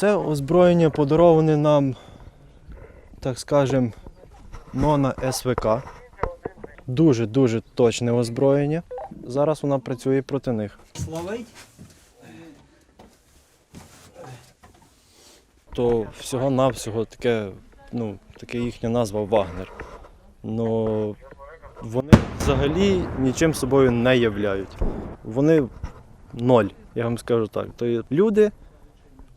Це озброєння подароване нам, так скажем, Нона СВК. Дуже-дуже точне озброєння. Зараз вона працює проти них. Словить? То всього-навсього таке, ну, таке їхня назва Вагнер. Ну, вони взагалі нічим собою не являють. Вони ноль, я вам скажу так. То є люди,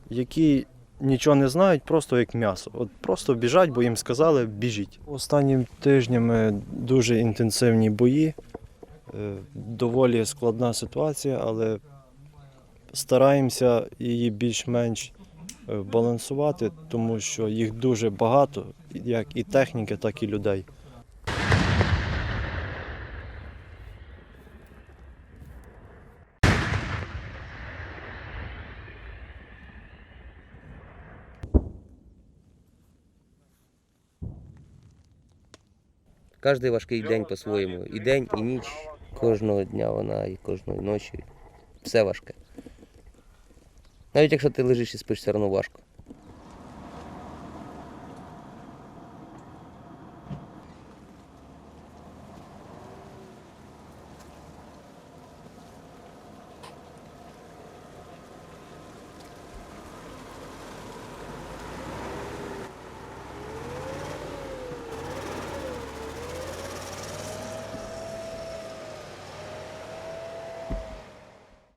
які нічого не знають, просто як м'ясо. От просто біжать, бо їм сказали, біжіть. Останніми тижнями дуже інтенсивні бої. Е, Доволі складна ситуація, але стараємося її більш-менш е, балансувати, тому що їх дуже багато, як і техніки, так і людей. Кожний важкий день по-своєму. І день, і ніч. Кожного дня вона і кожної ночі. Все важке. Навіть якщо ти лежиш і спиш, все одно важко.